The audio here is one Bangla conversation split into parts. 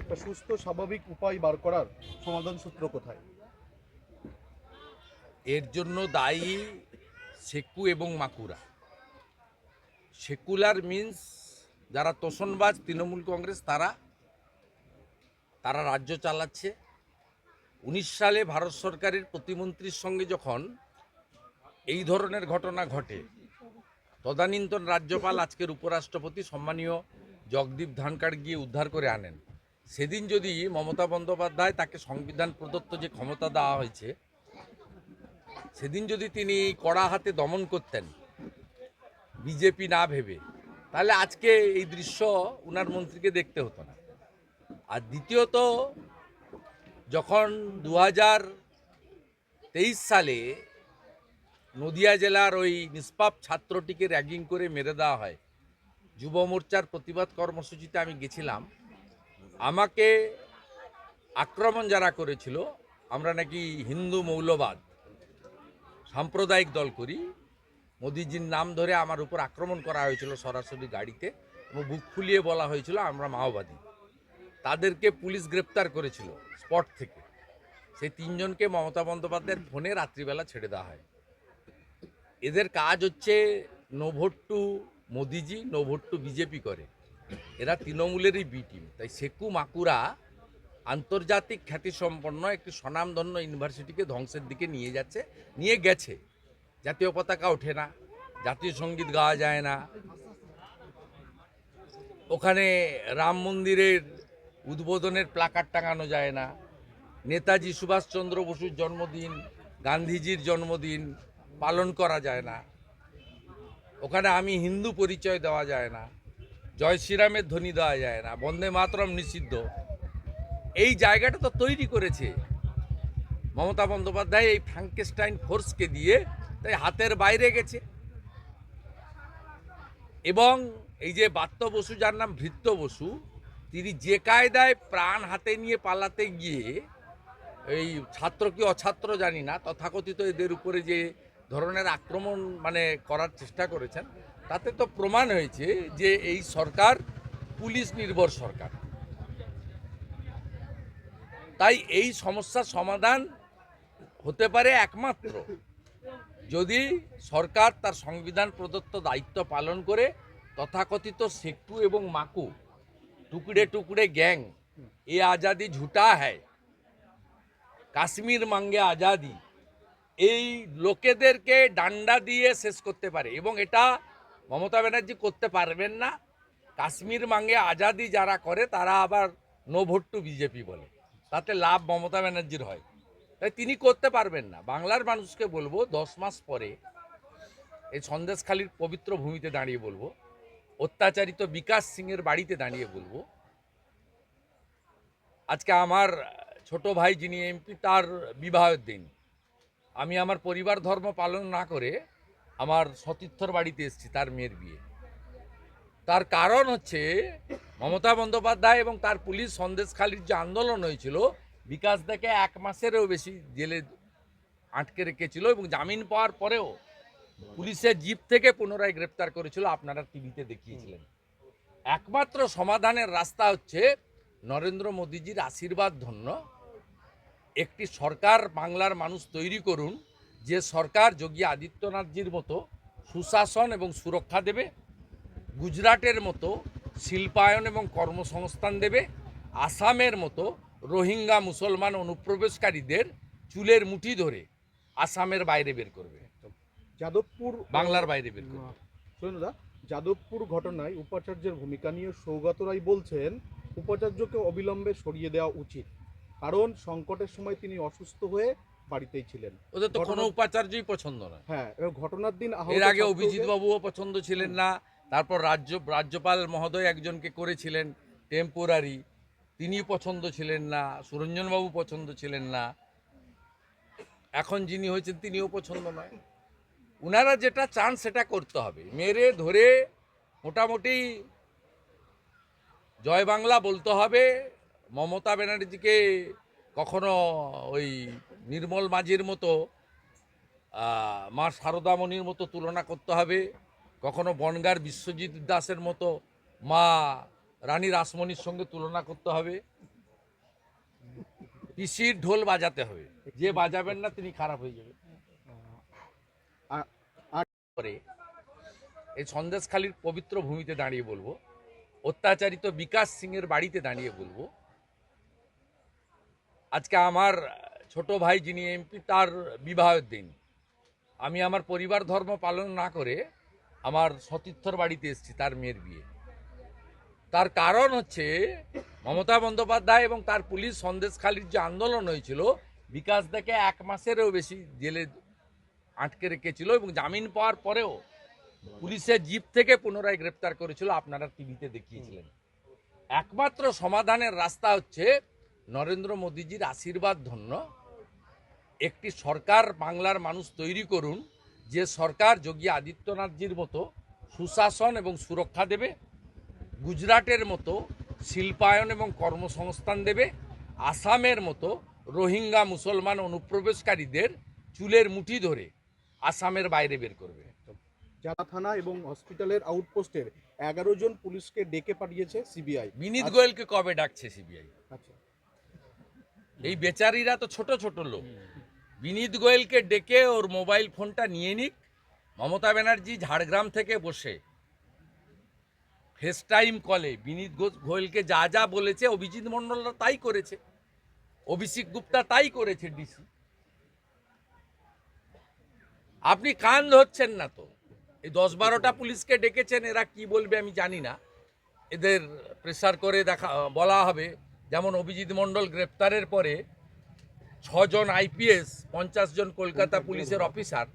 একটা সুস্থ, স্বাভাবিক উপায় বার করার সমাধান সূত্র কোথায়? এর জন্য দায়ী সেকু এবং মাকুরা। সেকুলার মিন্স যারা তোষণবাজ তৃণমূল কংগ্রেস, তারা তারা রাজ্য চালাচ্ছে। উনিশ সালে ভারত সরকারের প্রতিমন্ত্রীর সঙ্গে যখন এই ধরনের ঘটনা ঘটে, তদানীন্তন রাজ্যপাল, আজকের উপরাষ্ট্রপতি, সম্মানীয় জগদীপ ধনকার গিয়ে উদ্ধার করে আনেন। সেদিন যদি মমতা বন্দ্যোপাধ্যায় তাকে সংবিধান প্রদত্ত যে ক্ষমতা দেওয়া হয়েছে, সেদিন যদি তিনি কড়া হাতে দমন করতেন, বিজেপি না ভেবে, তাহলে আজকে এই দৃশ্য উনার মন্ত্রীকে দেখতে হতো না। আর দ্বিতীয়ত, যখন দু হাজার তেইশ সালে নদিয়া জেলার ওই নিষ্পাপ ছাত্রটিকে র্যাগিং করে মেরে দেওয়া হয়, যুব মোর্চার প্রতিবাদ কর্মসূচিতে আমি গেছিলাম আমাকে আক্রমণ যারা করেছিল, আমরা নাকি হিন্দু মৌলবাদ, সাম্প্রদায়িক দল করি, মোদিজির নাম ধরে আমার উপর আক্রমণ করা হয়েছিল সরাসরি গাড়িতে এবং বুক ফুলিয়ে বলা হয়েছিল, আমরা মাওবাদী। তাদেরকে পুলিশ গ্রেপ্তার করেছিল স্পট থেকে। সেই তিনজনকে মমতা বন্দ্যোপাধ্যায়ের ফোনে রাত্রিবেলা ছেড়ে দেওয়া হয়। এদের কাজ হচ্ছে no to Modiji no to BJP করে। এরা তৃণমূলেরই বি টিম তাই সেকু মাকুরা আন্তর্জাতিক খ্যাতিসম্পন্ন একটি স্বনামধন্য ইউনিভার্সিটিকে ধ্বংসের দিকে নিয়ে যাচ্ছে, নিয়ে গেছে। জাতীয় পতাকা ওঠে না, জাতীয় সংগীত গাওয়া যায় না। ওখানে রাম মন্দিরের উদ্বোধনের প্লাকার টাঙানো যায় না। নেতাজি সুভাষচন্দ্র বসুর জন্মদিন, গান্ধীজির জন্মদিন পালন করা যায় না। ওখানে আমি হিন্দু পরিচয় দেওয়া যায় না। জয় শ্রীরামের ধ্বনি দেওয়া যায় না, বন্দে মাতরম নিষিদ্ধ। এই জায়গাটা তো তৈরি করেছে মমতা বন্দ্যোপাধ্যায় এই ফ্রাঙ্কেস্টাইন ফোর্সকে দিয়ে, তাই হাতের বাইরে গেছে। এবং এই যে বাত্য বসু, যার নাম ভৃত্য বসু, তিনি যে কায়দায় প্রাণ হাতে নিয়ে পালাতে গিয়ে এই ছাত্র কি অছাত্র জানি না, তথাকথিত এদের উপরে যে ধরনের আক্রমণ মানে করার চেষ্টা করেছেন তাতে তো প্রমাণ হয়েছে যে এই সরকার পুলিশ নির্ভর সরকার। তাই এই সমস্যার সমাধান হতে পারে একমাত্র যদি সরকার তার সংবিধান প্রদত্ত দায়িত্ব পালন করে, তথাকথিত সেকু এবং মাকু টুকরে টুকরে গ্যাং, এ আজাদি ঝুটা হ্যায়, কাশ্মীর মাঙ্গে আজাদি, এই লোকেদেরকে ডান্ডা দিয়ে শেষ করতে পারে এবং এটা মমতা ব্যানার্জি করতে পারবেন না। কাশ্মীর মাঙ্গে আজাদি যারা করে, তারা আবার নো ভোট টু বিজেপি বলে। তাতে লাভ মমতা ব্যানার্জির হয়। তাই তিনি করতে পারবেন না। বাংলার মানুষকে বলব, দশ মাস পরে এই সন্দেশখালীর পবিত্র ভূমিতে দাঁড়িয়ে বলব, অত্যাচারিত বিকাশ সিংয়ের বাড়িতে দাঁড়িয়ে বলব, আজকে আমার ছোট ভাই যিনি এমপি, তার বিবাহের দিন। আমি আমার পরিবার ধর্ম পালন না করে আমার সতীর্থর বাড়িতে এসেছি, তার মেয়ের বিয়ে। তার কারণ হচ্ছে, মমতা বন্দ্যোপাধ্যায় এবং তার পুলিশ সন্দেশখালীর যে আন্দোলন হয়েছিল, বিকাশ দাকে এক মাসেরও বেশি জেলে আটকে রেখেছিল এবং জামিন পাওয়ার পরেও পুলিশের জিপ থেকে পুনরায় গ্রেপ্তার করেছিল, আপনারা টিভিতে দেখিয়েছিলেন। একমাত্র সমাধানের রাস্তা হচ্ছে নরেন্দ্র মোদীজির আশীর্বাদ ধন্য। একটি সরকার বাংলার মানুষ তৈরি করুন যে সরকার যোগী আদিত্যনাথজির মতো সুশাসন এবং সুরক্ষা দেবে গুজরাটের মতো শিল্পায়ন এবং কর্মসংস্থান দেবে আসামের মতো রোহিঙ্গা মুসলমান অনুপ্রবেশকারীদের চুলের মুঠি ধরে আসামের বাইরে বের করবে। যাদবপুর বাংলার বাইরে বের করবে। শুনুন দা যাদবপুর ঘটনায় উপাচার্যের ভূমিকা নিয়ে সৌগত রায় বলছেন উপাচার্যকে অবিলম্বে সরিয়ে দেওয়া উচিত। কারণ সংকটের সময় তিনি অসুস্থ হয়ে বাড়িতেই ছিলেন। ওদের তো কোনো উপাচার্যই পছন্দ নয়। হ্যাঁ ঘটনার দিন এর আগে অভিজিৎ বাবুও পছন্দ ছিলেন না। তারপর রাজ্য রাজ্যপাল মহোদয় একজনকে করেছিলেন টেম্পোরারি তিনি পছন্দ ছিলেন না সুরঞ্জনবাবু পছন্দ ছিলেন না। এখন যিনি হয়েছেন তিনিও পছন্দ নয়। উনারা যেটা চান সেটা করতে হবে। মেরে ধরে মোটামুটি জয় বাংলা বলতে হবে। মমতা ব্যানার্জিকে কখনো ওই নির্মল মাঝির মতো মা শারদামণির মতো তুলনা করতে হবে। কখনো বনগার বিশ্বজিৎ দাসের মতো মা রানী রাসমণির সঙ্গে তুলনা করতে হবে। পিসির ঢোল বাজাতে হবে। যে বাজাবেন না তিনি খারাপ হয়ে যাবে করে এই সন্দেশখালীর পবিত্র ভূমিতে দাঁড়িয়ে বলব অত্যাচারিত বিকাশ সিংয়ের বাড়িতে দাঁড়িয়ে বলব আজকে আমার ছোট ভাই যিনি এমপি, তার বিবাহের দিন। আমি আমার পরিবার ধর্ম পালন না করে আমার সতীর্থর বাড়িতে এসেছি, তার মেয়ের বিয়ে। তার কারণ হচ্ছে মমতা বন্দ্যোপাধ্যায় এবং তার পুলিশ সন্দেশখালীর যে আন্দোলন হয়েছিল, বিকাশ দাকে এক মাসেরও বেশি জেলে আটকে রেখেছিল এবং জামিন পাওয়ার পরেও পুলিশের জিপ থেকে পুনরায় গ্রেপ্তার করেছিল, আপনারা টিভিতে দেখিয়েছিলেন। একমাত্র সমাধানের রাস্তা হচ্ছে নরেন্দ্র মোদীজির আশীর্বাদ ধন্য। একটি সরকার বাংলার মানুষ তৈরি করুন যে সরকার যোগী আদিত্যনাথজির মতো সুশাসন এবং সুরক্ষা দেবে গুজরাটের মতো শিল্পায়ন এবং কর্মসংস্থান দেবে আসামের মতো রোহিঙ্গা মুসলমান অনুপ্রবেশকারীদের চুলের মুঠি ধরে আসামের বাইরে বের করবে। যারা থানা এবং হসপিটালের আউটপোস্টের এগারো জন পুলিশকে ডেকে পাঠিয়েছে সিবিআই। বিনীত গোয়েলকে কবে ডাকছে সিবিআই? আচ্ছা। এই বেচারিরা তো ছোট ছোট লোক। বিনীত গোয়েলকে ডেকে ওর মোবাইল ফোনটা নিয়ে নিক। মমতা ব্যানার্জি ঝাড়গ্রাম থেকে বসে। ফেস টাইম কলে বিনীত গোয়েলকে যা যা বলেছে, অভিজিৎ মণ্ডলরা তাই করেছে। অভিষেক গুপ্তা তাই করেছে ডিসি আপনি কান ধরছেন না তো। এই দশ বারোটা পুলিশকে ডেকেছেন, এরা কি বলবে আমি জানি না। এদের প্রেসার করে দেখা বলা হবে। যেমন অভিজিৎ মণ্ডল গ্রেপ্তারের পরে ছজন আইপিএস, পঞ্চাশ জন কলকাতা পুলিশের অফিসার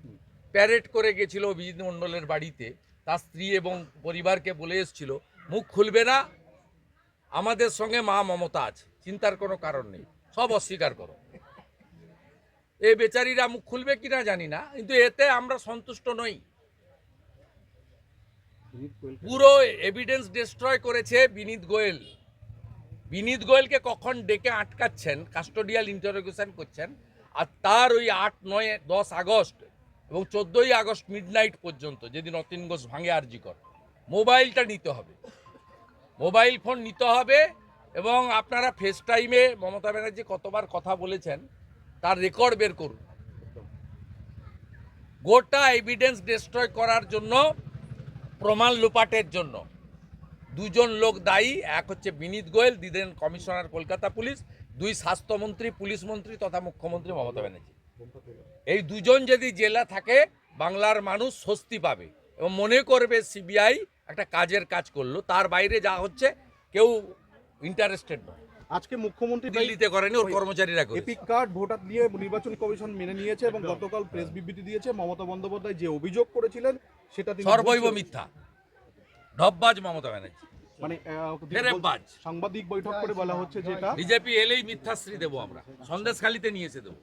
প্যারেড করে গেছিল অভিজিৎ মণ্ডলের বাড়িতে। তার স্ত্রী এবং পরিবারকে বলে এসেছিল, মুখ খুলবে না, আমাদের সঙ্গে মা মমতা আছে, চিন্তার কোনো কারণ নেই, সব অস্বীকার করো। এ বেচারিরা মুখ খুলবে কিনা জানি না, কিন্তু এতে আমরা সন্তুষ্ট নই। পুরো এভিডেন্স ডিস্ট্রয় করেছে বিনীত গোয়েল। বিনীত গোয়েলকে কখন ডেকে আটকাচ্ছেন কাস্টোডিয়াল ইন্টারোগেশন করছেন, আর তার ওই আট, নয়, দশ আগস্ট এবং চোদ্দোই আগস্ট মিডনাইট পর্যন্ত যেদিন অতীন ঘোষ ভাঙে আরজি কর, মোবাইলটা নিতে হবে। মোবাইল ফোন নিতে হবে এবং আপনারা ফেস টাইমে মমতা ব্যানার্জি কতবার কথা বলেছেন, তার রেকর্ড বের করুন। গোটা এভিডেন্স ডিস্ট্রয় করার জন্য, প্রমাণ লোপাটের জন্য। দুজন লোক দায়ী এক হচ্ছে বিনীত গোয়েল দিদেন কমিশনার কলকাতা পুলিশ দুই স্বাস্থ্যমন্ত্রী পুলিশ মন্ত্রী তথা মুখ্যমন্ত্রী মমতা ব্যানার্জি। এই দুজন যদি জেলা থাকে বাংলার মানুষ স্বস্তি পাবে এবং মনে করবে সিবিআই একটা কাজের কাজ করল। তার বাইরে যা হচ্ছে কেউ ইন্টারেস্টেড নয়। আজকে মুখ্যমন্ত্রী দিল্লিতে করেনি ওর কর্মচারীরা করে এপিক কার্ড ভোটার দিয়ে নির্বাচন কমিশন মেনে নিয়েছে এবং গতকাল প্রেস বিবৃতি দিয়েছে মমতা বন্দ্যোপাধ্যায় যে অভিযোগ করেছিলেন সেটা সর্বৈব মিথ্যা। ঢপবাজ মমতা ব্যানার্জি। মানে সাংবাদিক বৈঠক করে বলা হচ্ছে যেটা বিজেপি এলেই মিথ্যাশ্রী দেবো আমরা। সন্দেশখালিতে নিয়ে এসে দেবো।